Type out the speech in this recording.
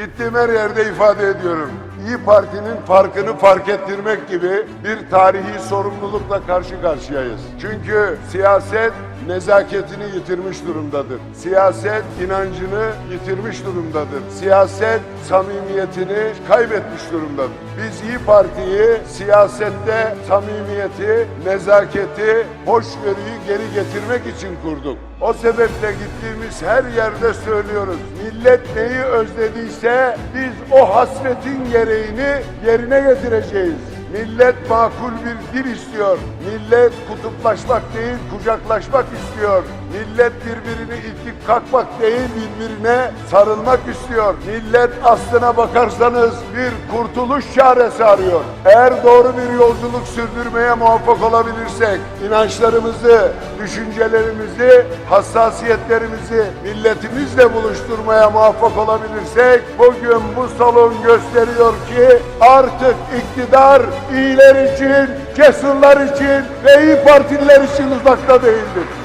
Gittiğim her yerde ifade ediyorum. İyi Parti'nin farkını fark ettirmek gibi bir tarihi sorumlulukla karşı karşıyayız. Çünkü siyaset nezaketini yitirmiş durumdadır. Siyaset inancını yitirmiş durumdadır. Siyaset samimiyetini kaybetmiş durumdadır. Biz İyi Parti'yi siyasette samimiyeti, nezaketi, hoşgörüyü geri getirmek için kurduk. O sebeple gittiğimiz her yerde söylüyoruz. Millet neyi özlediyse biz o hasretin gereğini yerine getireceğiz. Millet makul bir dil istiyor. Millet kutuplaşmak değil, kucaklaşmak istiyor. Millet birbirini itip kalkmak değil, birbirine sarılmak istiyor. Millet aslına bakarsanız bir kurtuluş çaresi arıyor. Eğer doğru bir yolculuk sürdürmeye muvaffak olabilirsek, inançlarımızı, düşüncelerimizi, hassasiyetlerimizi milletimizle buluşturmaya muvaffak olabilirsek, bugün bu salon gösteriyor ki artık iktidar iyiler için, cesurlar için ve iyi partililer için uzakta değildir.